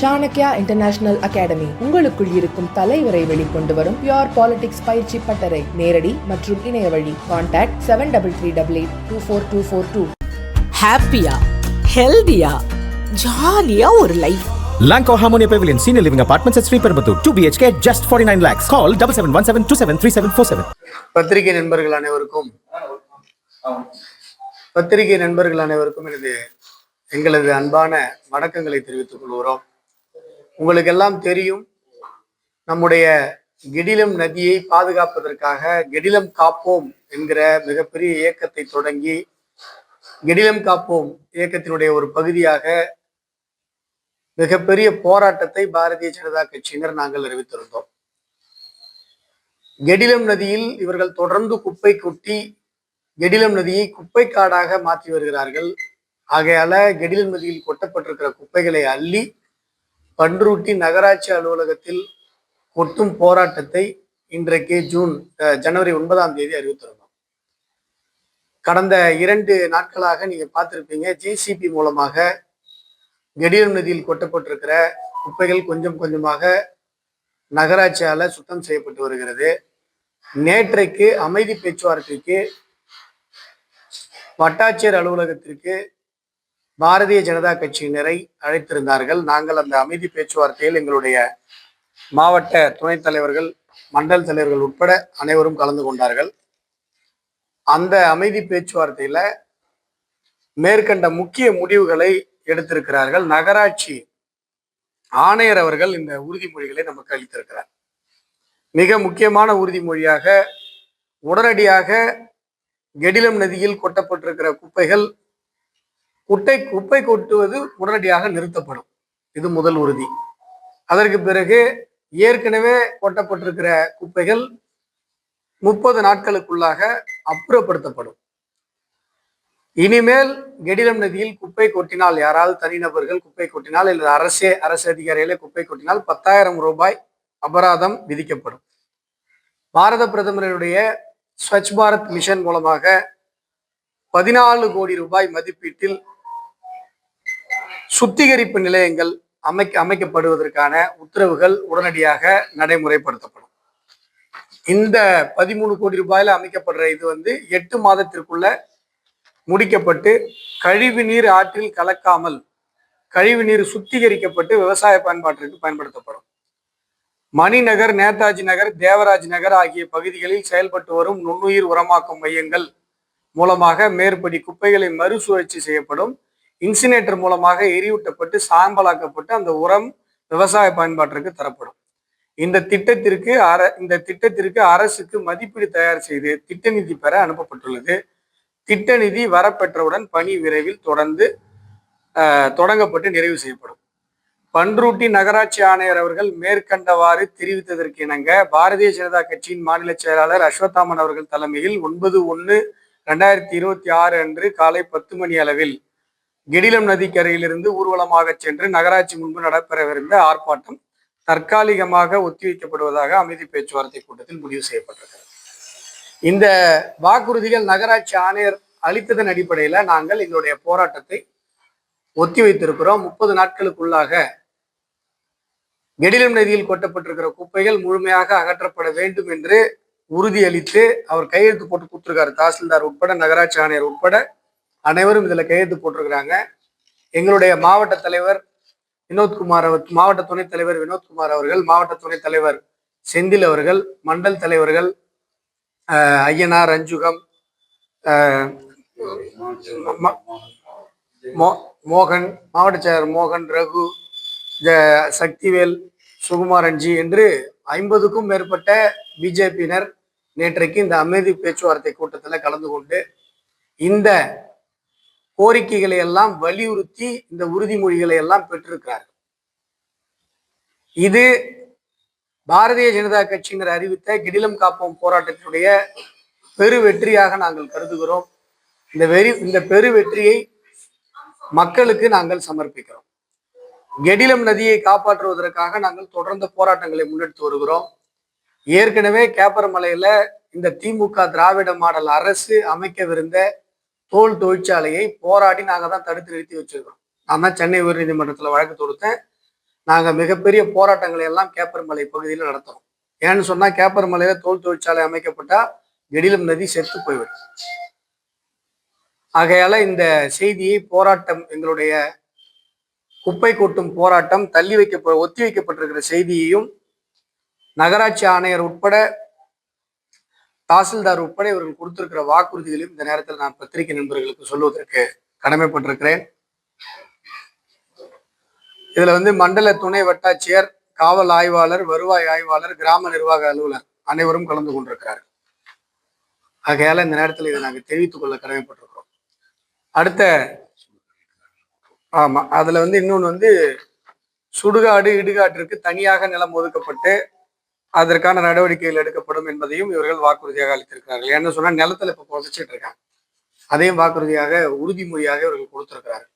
Chanakya international academy உங்களுக்குள் இருக்கும் தலைவரை வெளிக்கொண்டு வரும் பியோர் பாலிடிக்ஸ் பயிற்சி பட்டறை. நேரடி மற்றும் இணைய வழி. Contact seven double three double eight two four two four two ஹாப்பியா ஹெல்தியா ஜாலியா ஒரு life Lanco Harmonia Pavilion, Senior Living Apartments at Sri Perambatoor, 2 BHK, just 49 lakhs. Call 7717273747. பத்திரிகை நண்பர்கள் அனைவருக்கும் பத்திரிகை நண்பர்கள் அனைவருக்கும் எனது எங்களது அன்பான வணக்கங்களை தெரிவித்துக் கொள்கிறோம். உங்களுக்கு எல்லாம் தெரியும் நம்முடைய கெடிலம் நதியை பாதுகாப்பதற்காக கெடிலம் காப்போம் என்கிற மிகப்பெரிய இயக்கத்தை தொடங்கி கெடிலம் காப்போம் இயக்கத்தினுடைய ஒரு பகுதியாக மிகப்பெரிய போராட்டத்தை பாரதிய ஜனதா கட்சியினர் நாங்கள் அறிவித்திருந்தோம். கெடிலம் நதியில் இவர்கள் தொடர்ந்து குப்பை கொட்டி கெடிலம் நதியை குப்பை காடாக மாற்றி வருகிறார்கள். ஆகையால கெடிலம் நதியில் கொட்டப்பட்டிருக்கிற குப்பைகளை அள்ளி பன்ருட்டி நகராட்சி அலுவலகத்தில் கொட்டும் போராட்டத்தை இன்றைக்கு ஜூன் ஜனவரி ஒன்பதாம் தேதி அறிவித்திருந்தோம். கடந்த இரண்டு நாட்களாக நீங்க பார்த்துருப்பீங்க ஜேசிபி மூலமாக கெடிலம் நதியில் கொட்டப்பட்டிருக்கிற குப்பைகள் கொஞ்சம் கொஞ்சமாக நகராட்சியால் சுத்தம் செய்யப்பட்டு வருகிறது. நேற்றைக்கு அமைதி பேச்சுவார்த்தைக்கு வட்டாட்சியர் அலுவலகத்திற்கு பாரதிய ஜனதா கட்சியினரை அழைத்திருந்தார்கள். நாங்கள் அந்த அமைதி பேச்சுவார்த்தையில் எங்களுடைய மாவட்ட துணைத் தலைவர்கள் மண்டல் தலைவர்கள் உட்பட அனைவரும் கலந்து கொண்டார்கள். அந்த அமைதி பேச்சுவார்த்தையில மேற்கண்ட முக்கிய முடிவுகளை எடுத்திருக்கிறார்கள். நகராட்சி ஆணையர் அவர்கள் இந்த உறுதிமொழிகளை நமக்கு அளித்திருக்கிறார். மிக முக்கியமான உறுதிமொழியாக உடனடியாக கெடிலம் நதியில் கொட்டப்பட்டிருக்கிற குப்பைகள் குட்டை குப்பை கொட்டுவது உடனடியாக நிறுத்தப்படும். இது முதல் உறுதி. அதற்கு பிறகு ஏற்கனவே கொட்டப்பட்டிருக்கிற குப்பைகள் முப்பது நாட்களுக்குள்ளாக அப்புறப்படுத்தப்படும். இனிமேல் கெடிலம் நதியில் குப்பை கொட்டினால் யாராவது தனிநபர்கள் குப்பை கொட்டினால் அல்லது அரசே அரசு அதிகாரிகளே குப்பை கொட்டினால் பத்தாயிரம் ரூபாய் அபராதம் விதிக்கப்படும். பாரத பிரதமருடைய ஸ்வச் பாரத் மிஷன் மூலமாக பதினாலு கோடி ரூபாய் மதிப்பீட்டில் சுத்திகரிப்பு நிலையங்கள் அமைக்க அமைக்கப்படுவதற்கான உத்தரவுகள் உடனடியாக நடைமுறைப்படுத்தப்படும். இந்த பதிமூணு கோடி ரூபாயில அமைக்கப்படுற இது வந்து எட்டு மாதத்திற்குள்ள முடிக்கப்பட்டு கழிவு நீர் ஆற்றில் கலக்காமல் கழிவு நீர் சுத்திகரிக்கப்பட்டு விவசாய பயன்பாட்டிற்கு பயன்படுத்தப்படும். மணிநகர் நேதாஜி நகர் தேவராஜ் நகர் ஆகிய பகுதிகளில் செயல்பட்டு வரும் நுண்ணுயிர் உரமாக்கும் மையங்கள் மூலமாக மேற்படி குப்பைகளை மறுசுழற்சி செய்யப்படும். இன்சினேட்டர் மூலமாக எரியூட்டப்பட்டு சாம்பலாக்கப்பட்டு அந்த உரம் விவசாய பயன்பாட்டிற்கு தரப்படும். இந்த திட்டத்திற்கு அர இந்த திட்டத்திற்கு அரசுக்கு மதிப்பீடு தயார் செய்து திட்ட நிதி பெற அனுப்பப்பட்டுள்ளது. திட்ட நிதி வரப்பெற்றவுடன் பணி விரைவில் தொடர்ந்து தொடங்கப்பட்டு நிறைவு செய்யப்படும். பன்ருட்டி நகராட்சி ஆணையர் அவர்கள் மேற்கண்டவாறு தெரிவித்ததற்கு இணங்க பாரதிய ஜனதா கட்சியின் மாநில செயலாளர் அஸ்வத்தாமன் அவர்கள் தலைமையில் ஒன்பது ஒன்று ரெண்டாயிரத்தி இருபத்தி ஆறு அன்று காலை பத்து மணி அளவில் கெடிலம் நதிக்கரையிலிருந்து ஊர்வலமாக சென்று நகராட்சி முன்பு நடைபெறவிருந்த ஆர்ப்பாட்டம் தற்காலிகமாக ஒத்திவைக்கப்படுவதாக அமைதி பேச்சுவார்த்தை கூட்டத்தில் முடிவு செய்யப்பட்டிருக்கிறது. இந்த வாக்குறுதிகள் நகராட்சி ஆணையர் அளித்ததன் அடிப்படையில நாங்கள் எங்களுடைய போராட்டத்தை ஒத்திவைத்திருக்கிறோம். முப்பது நாட்களுக்குள்ளாக கெடிலம் நதியில் கொட்டப்பட்டிருக்கிற குப்பைகள் முழுமையாக அகற்றப்பட வேண்டும் என்று உறுதியளித்து அவர் கையெழுத்து போட்டு கொடுத்துருக்காரு. தாசில்தார் உட்பட நகராட்சி ஆணையர் உட்பட அனைவரும் இதில் கையெழுத்து போட்டிருக்கிறாங்க. எங்களுடைய மாவட்ட தலைவர் வினோத்குமார் அவர் மாவட்ட துணைத் தலைவர் வினோத்குமார் அவர்கள் மாவட்ட துணைத் தலைவர் செந்தில் அவர்கள் மண்டல் தலைவர்கள் ஐயனார் ரஞ்சுகம் ம- மோ- மோகன் மாவட்ட செயலர் மோகன் ரகு சக்திவேல் சுகுமாரன்ஜி என்று ஐம்பதுக்கும் மேற்பட்ட பிஜேபியினர் நேற்றைக்கு இந்த அமைதி பேச்சுவார்த்தை கூட்டத்தில் கலந்து கொண்டு இந்த கோரிக்கைகளை எல்லாம் வலியுறுத்தி இந்த உறுதிமொழிகளை எல்லாம் பெற்றிருக்கிறார்கள். இது பாரதிய ஜனதா கட்சியினர் அறிவித்த கிடிலம் காப்போம் போராட்டத்தினுடைய பெரு வெற்றியாக நாங்கள் கருதுகிறோம். இந்த வெறி இந்த பெரு வெற்றியை மக்களுக்கு நாங்கள் சமர்ப்பிக்கிறோம். கெடிலம் நதியை காப்பாற்றுவதற்காக நாங்கள் தொடர்ந்து போராட்டங்களை முன்னெடுத்து வருகிறோம். ஏற்கனவே கேப்பரமலையில இந்த திமுக திராவிட மாடல் அரசு அமைக்கவிருந்த தோல் தொழிற்சாலையை போராடி நாங்கள் தான் தடுத்து நிறுத்தி வச்சிருக்கிறோம். நான் தான் சென்னை உயர்நீதிமன்றத்தில் வழக்கு தொடுத்தேன். நாங்கள் மிகப்பெரிய போராட்டங்களை எல்லாம் கேப்பர்மலை பகுதியில் நடத்துகிறோம் ஏன்னு சொன்னால் கேப்பர்மலையில் தோல் தொழிற்சாலை அமைக்கப்பட்டால் எடிலம் நதி செத்து போய்விடும். ஆகையால் இந்த செய்தியை போராட்டம் எங்களுடைய குப்பை கொட்டும் போராட்டம் தள்ளி வைக்க ஒத்தி வைக்கப்பட்டிருக்கிற செய்தியையும் நகராட்சி ஆணையர் உட்பட தாசில்தார் உட்பட இவர்கள் கொடுத்திருக்கிற வாக்குறுதிகளையும் இந்த நேரத்தில் நான் பத்திரிகை நண்பர்களுக்கு சொல்வதற்கு கடமைப்பட்டிருக்கிறேன். இதுல வந்து மண்டல துணை வட்டாட்சியர் காவல் ஆய்வாளர் வருவாய் ஆய்வாளர் கிராம நிர்வாக அலுவலர் அனைவரும் கலந்து கொண்டிருக்கிறார். ஆகையால இந்த நேரத்தில் இதை நாங்கள் தெரிவித்துக் கொள்ள கடமைப்பட்டிருக்கிறோம். அடுத்த ஆமா அதுல வந்து இன்னொன்று வந்து சுடுகாடு இடுகாட்டிற்கு தனியாக நிலம் ஒதுக்கப்பட்டு அதற்கான நடவடிக்கைகள் எடுக்கப்படும் என்பதையும் இவர்கள் வாக்குறுதியாக அளித்திருக்கிறார்கள். என்ன சொன்னால் நிலத்தில் இப்போ புதைச்சிட்டு இருக்காங்க. அதையும் வாக்குறுதியாக உறுதிமொழியாக இவர்கள் கொடுத்திருக்கிறார்கள்.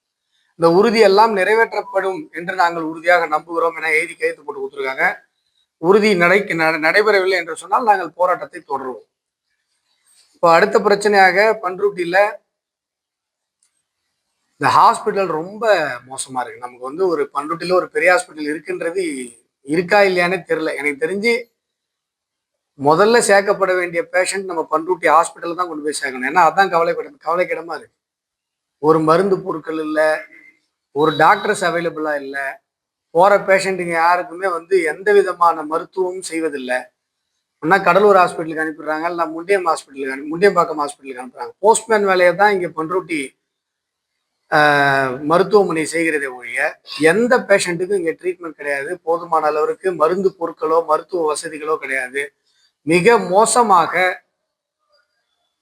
இந்த உறுதி எல்லாம் நிறைவேற்றப்படும் என்று நாங்கள் உறுதியாக நம்புகிறோம் என எழுதி கையெழுத்து போட்டு கொடுத்துருக்காங்க. உறுதி நடை நடைபெறவில்லை என்று சொன்னால் நாங்கள் போராட்டத்தை தொடருவோம். இப்போ அடுத்த பிரச்சனையாக பண்ருட்டியில் இந்த ஹாஸ்பிட்டல் ரொம்ப மோசமாக இருக்கு. நமக்கு வந்து ஒரு பண்ருட்டியில் ஒரு பெரிய ஹாஸ்பிட்டல் இருக்குன்றது இருக்கா இல்லையானே தெரில எனக்கு தெரிஞ்சு முதல்ல சேர்க்கப்பட வேண்டிய பேஷண்ட் நம்ம பண்ருட்டி ஹாஸ்பிட்டல் தான் கொண்டு போய் சேர்க்கணும். ஏன்னா அதான் கவலைப்பட கவலைக்கிடமா இருக்கு. ஒரு மருந்து பொருட்கள் இல்லை ஒரு டாக்டர்ஸ் அவைலபிளா இல்லை போற பேஷண்ட்டுங்க யாருக்குமே வந்து எந்த விதமான மருத்துவமும் செய்வதில்லை. ஒன்னா கடலூர் ஹாஸ்பிட்டலுக்கு அனுப்பிடுறாங்க இல்லை முண்டியம் ஹாஸ்பிட்டலுக்கு அனு முண்டியம்பாக்கம் ஹாஸ்பிட்டலுக்கு அனுப்புறாங்க. போஸ்ட்மேன் வேலையை தான் இங்கே பண்ருட்டி மருத்துவமனை செய்கிறதே ஒழிய எந்த பேஷண்ட்டுக்கும் இங்கே ட்ரீட்மெண்ட் கிடையாது. போதுமான அளவிற்கு மருந்து பொருட்களோ மருத்துவ வசதிகளோ கிடையாது. மிக மோசமாக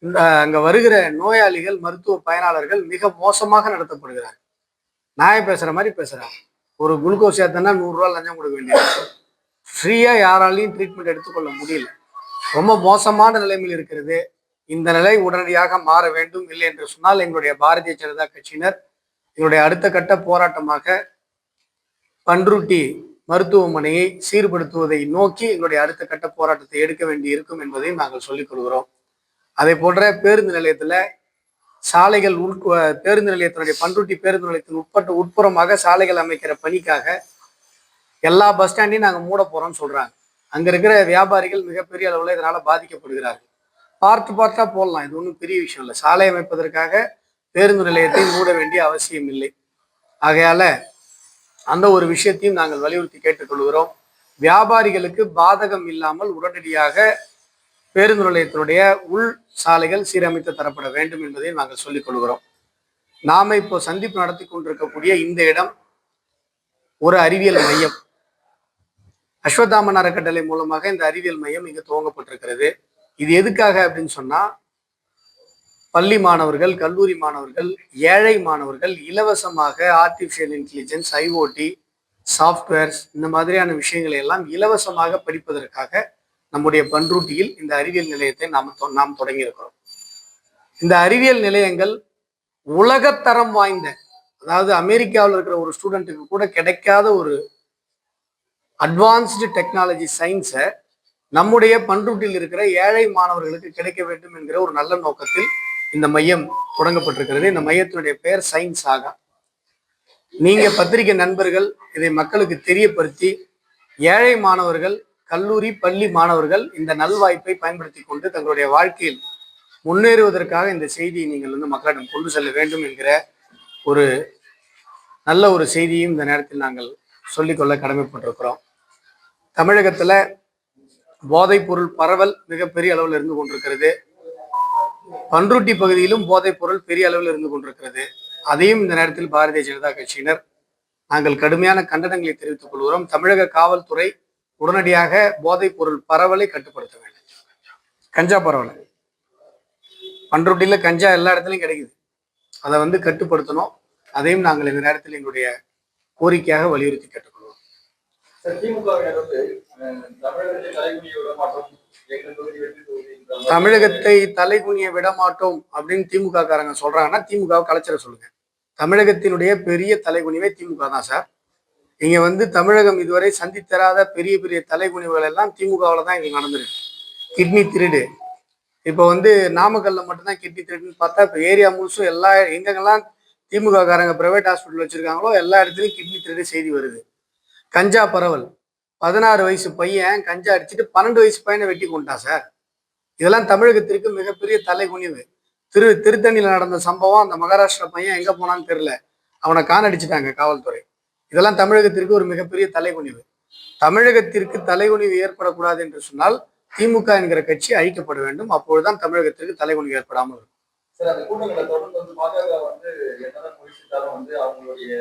இந்த அங்க வருகிற நோயாளிகள் மருத்துவ பயனாளர்கள் மிக மோசமாக நடத்தப்படுகிறார்கள். நான் பேசுற மாதிரி பேசுறேன் ஒரு குளுக்கோஸ் ஏத்தனா நூறுரூவா லஞ்சம் கொடுக்க வேண்டியது. ஃப்ரீயா யாராலையும் ட்ரீட்மெண்ட் எடுத்துக்கொள்ள முடியல. ரொம்ப மோசமான நிலைமையில் இருக்கிறது. இந்த நிலை உடனடியாக மாற வேண்டும் இல்லை என்று சொன்னால் எங்களுடைய பாரதிய ஜனதா கட்சியினர் எங்களுடைய அடுத்த கட்ட போராட்டமாக பன்ருட்டி மருத்துவமனையை சீர்படுத்துவதை நோக்கி எங்களுடைய அடுத்த கட்ட போராட்டத்தை எடுக்க வேண்டி இருக்கும் என்பதையும் நாங்கள் சொல்லிக் கொள்கிறோம். அதே போன்ற பேருந்து நிலையத்துல சாலைகள் உள் பேருந்து நிலையத்தினுடைய பண்ருட்டி பேருந்து நிலையத்தின் உட்பட்ட உட்புறமாக சாலைகள் அமைக்கிற பணிக்காக எல்லா பஸ் ஸ்டாண்டையும் நாங்கள் மூட போறோம்னு சொல்றாங்க. அங்க இருக்கிற வியாபாரிகள் மிகப்பெரிய அளவில் இதனால பாதிக்கப்படுகிறார்கள். பார்த்து பார்த்தா போடலாம் இது ஒன்றும் பெரிய விஷயம் இல்லை. சாலை அமைப்பதற்காக பேருந்து நிலையத்தை மூட வேண்டிய அவசியம் இல்லை. ஆகையால அந்த ஒரு விஷயத்தையும் நாங்கள் வலியுறுத்தி கேட்டுக்கொள்கிறோம். வியாபாரிகளுக்கு பாதகம் இல்லாமல் உடனடியாக பேருந்து நிலையத்தினுடைய உள் சாலைகள் சீரமைத்து தரப்பட வேண்டும் என்பதை நாங்கள் சொல்லிக் கொள்கிறோம். நாம இப்போ சந்திப்பு நடத்தி கொண்டிருக்கக்கூடிய இந்த இடம் ஒரு அறிவியல் மையம். அஸ்வத்தாமன் அறக்கட்டளை மூலமாக இந்த அறிவியல் மையம் இங்கு துவங்கப்பட்டிருக்கிறது. இது எதுக்காக அப்படின்னு சொன்னா பள்ளி மாணவர்கள் கல்லூரி மாணவர்கள் ஏழை மாணவர்கள் இலவசமாக ஆர்டிஃபிஷியல் இன்டெலிஜென்ஸ் ஐஓடி சாஃப்ட்வேர்ஸ் இந்த மாதிரியான விஷயங்களை எல்லாம் இலவசமாக படிப்பதற்காக நம்முடைய பண்ருட்டியில் இந்த அறிவியல் நிலையத்தை நாம் தொ- நாம் தொடங்கியிருக்கிறோம். இந்த அறிவியல் நிலையங்கள் உலகத்தரம் வாய்ந்த அதாவது அமெரிக்காவில் இருக்கிற ஒரு ஸ்டூடெண்ட்டுக்கு கூட கிடைக்காத ஒரு அட்வான்ஸ்டு டெக்னாலஜி சயின்ஸை நம்முடைய பண்ருட்டில் இருக்கிற ஏழை மாணவர்களுக்கு கிடைக்க வேண்டும் என்கிற ஒரு நல்ல நோக்கத்தில் இந்த மையம் தொடங்கப்பட்டிருக்கிறது. இந்த மையத்தினுடைய பெயர் சயின்ஸ் ஆகா நீங்க பத்திரிகை நண்பர்கள் இதை மக்களுக்கு தெரியப்படுத்தி ஏழை மாணவர்கள் கல்லூரி பள்ளி மாணவர்கள் இந்த நல்வாய்ப்பை பயன்படுத்தி கொண்டு தங்களுடைய வாழ்க்கையில் முன்னேறுவதற்காக இந்த செய்தியை நீங்கள் வந்து மக்களிடம் கொண்டு செல்ல வேண்டும் என்கிற ஒரு நல்ல ஒரு செய்தியும் இந்த நேரத்தில் நாங்கள் சொல்லிக்கொள்ள கடமைப்பட்டிருக்கிறோம். தமிழகத்துல போதைப் பொருள் பரவல் மிகப்பெரிய அளவில் இருந்து கொண்டிருக்கிறது. பன்ருட்டி பகுதியிலும் போதைப் பொருள் பெரிய அளவில் இருந்து கொண்டிருக்கிறது. அதையும் இந்த நேரத்தில் பாரதிய ஜனதா கட்சியினர் நாங்கள் கடுமையான கண்டனங்களை தெரிவித்துக் கொள்கிறோம். தமிழக காவல்துறை உடனடியாக போதைப் பொருள் பரவலை கட்டுப்படுத்த வேண்டும். கஞ்சா பரவலை. பன்ருட்டியில் கஞ்சா எல்லா இடத்துலையும் கிடைக்குது. அதை வந்து கட்டுப்படுத்தணும். அதையும் நாங்கள் இந்த நேரத்தில் எங்களுடைய கோரிக்கையாக வலியுறுத்தி கேட்டுக்கொள்வோம் திமுக வந்து அஹ், தமிழகத்தை தமிழகத்தை தலைகுனிய விட மாட்டோம் அப்படின்னு திமுக காரங்க சொல்றாங்கன்னா திமுகவை கலைச்சிட சொல்லுங்க. தமிழகத்தினுடைய பெரிய தலைகுனிவே திமுக தான் சார். இங்க வந்து தமிழகம் இதுவரை சந்தித்தராத பெரிய பெரிய தலைகுனிவுகள் எல்லாம் திமுகவில் தான் இங்க நடந்திருக்கு. கிட்னி திருடு. இப்போ வந்து நாமக்கல்ல மட்டும்தான் கிட்னி திருடுன்னு பார்த்தா இப்போ ஏரியா முழுசும் எல்லா எங்கெங்கெல்லாம் திமுக காரங்க பிரைவேட் ஹாஸ்பிட்டல் வச்சிருக்காங்களோ எல்லா இடத்துலையும் கிட்னி திருடு செய்தி வருது. கஞ்சா பரவல். பதினாறு வயசு பையன் கஞ்சா அடிச்சுட்டு பன்னெண்டு வயசு பையனை வெட்டி கொண்டான் சார். இதெல்லாம் தமிழகத்திற்கு மிகப்பெரிய தலைகுனிவு. திரு திருத்தணியில் நடந்த சம்பவம் அந்த மகாராஷ்டிரா பையன் எங்க போனான்னு தெரியல. அவனை காணடிச்சிட்டாங்க காவல்துறை. இதெல்லாம் தமிழகத்திற்கு ஒரு மிகப்பெரிய தலைகுனிவு. தமிழகத்திற்கு தலைகுனிவு ஏற்படக்கூடாது என்று சொன்னால் திமுக என்கிற கட்சி அழிக்கப்பட வேண்டும். அப்பொழுதுதான் தமிழகத்திற்கு தலைகுனிவு ஏற்படாமல் இருக்கும். தொடர்ந்து வந்து பாஜக வந்து என்னதான் முயற்சித்தாலும் வந்து அவங்களுடைய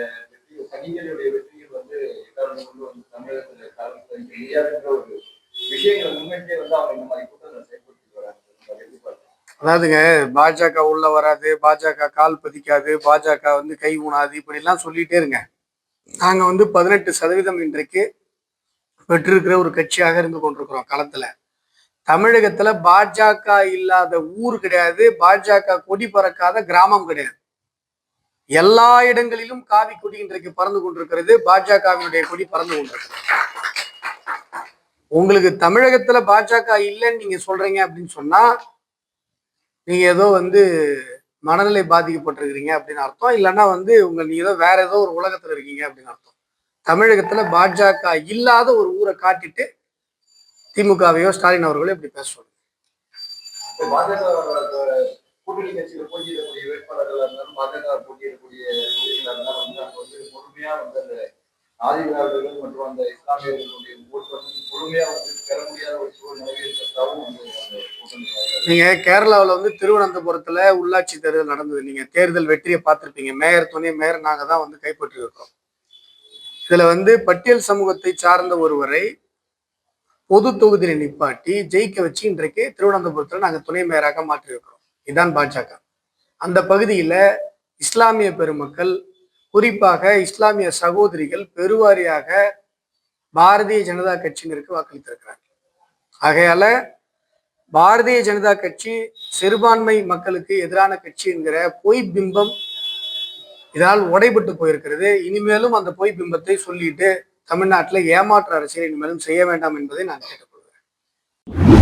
வெற்றி கொண்டு வந்து தமிழகத்தில் ஒரு விஷயங்களை வந்து அவங்க இந்த மாதிரி வராங்க. அதாவதுங்க பாஜக உள்ள வராது பாஜக கால் பதிக்காது பாஜக வந்து கை ஊனாது இப்படிலாம் சொல்லிட்டே இருங்க. நாங்க வந்து பதினெட்டு சதவீதம் இன்றைக்கு பெற்றிருக்கிற ஒரு கட்சியாக இருந்து கொண்டிருக்கிறோம் களத்துல. தமிழகத்துல பாஜக இல்லாத ஊர் கிடையாது பாஜக கொடி பறக்காத கிராமம் கிடையாது. எல்லா இடங்களிலும் காவி கொடி இன்றைக்கு பறந்து கொண்டிருக்கிறது. பாஜகவினுடைய கொடி பறந்து கொண்டிருக்கிறது. உங்களுக்கு தமிழகத்துல பாஜக இல்லைன்னு நீங்க சொல்றீங்க அப்படின்னு சொன்னா நீங்க ஏதோ வந்து மனநிலை பாதிக்கப்பட்டிருக்கிறீங்க அப்படின்னு அர்த்தம். இல்லைன்னா வந்து உங்க நீங்க ஏதோ வேற ஏதோ ஒரு உலகத்துல இருக்கீங்க அப்படின்னு அர்த்தம். தமிழகத்துல பாஜக இல்லாத ஒரு ஊரை காட்டிட்டு திமுகவையோ ஸ்டாலின் அவர்களோ இப்படி பேச சொல்லுங்க. கூட்டணி கட்சியில் போட்டியிடக்கூடிய வேட்பாளர்களாக இருந்தாலும் பாஜக போட்டியிடக்கூடிய தொகுதிகளாக இருந்தாலும் வந்து அவங்க வந்து முழுமையா வந்து அந்த ஆதிதிராவிடர்கள் மற்றும் அந்த இஸ்லாமியர்களுடைய ஓட்டு வந்து முழுமையா வந்து பெற முடியாத ஒரு சூழ்நிலை இருக்கிறதாகவும் வந்து அந்த கூட்டணி நீங்க கேரளாவில் வந்து திருவனந்தபுரத்துல உள்ளாட்சி தேர்தல் நடந்தது. நீங்க தேர்தல் வெற்றியை பார்த்துருப்பீங்க. மேயர் துணை மேயர் நாங்க தான் வந்து கைப்பற்றி இருக்கோம் இதுல வந்து பட்டியல் சமூகத்தை சார்ந்த ஒருவரை பொது தொகுதியில நிப்பாட்டி ஜெயிக்க வச்சு இன்றைக்கு திருவனந்தபுரத்துல நாங்க துணை மேயராக மாற்றிருக்கிறோம் இதுதான் பாஜக. அந்த பகுதியில இஸ்லாமிய பெருமக்கள் குறிப்பாக இஸ்லாமிய சகோதரிகள் பெருவாரியாக பாரதிய ஜனதா கட்சியினருக்கு வாக்களித்திருக்கிறாங்க. ஆகையால பாரதிய ஜனதா கட்சி சிறுபான்மை மக்களுக்கு எதிரான கட்சி என்கிற பொய் பிம்பம் இதனால் உடைபட்டு போயிருக்கிறது. இனிமேலும் அந்த பொய் பிம்பத்தை சொல்லிட்டு தமிழ்நாட்டில் ஏமாற்று அரசியல் இனிமேலும் செய்ய வேண்டாம் என்பதை நான் கேட்டுக்கொள்கிறேன்.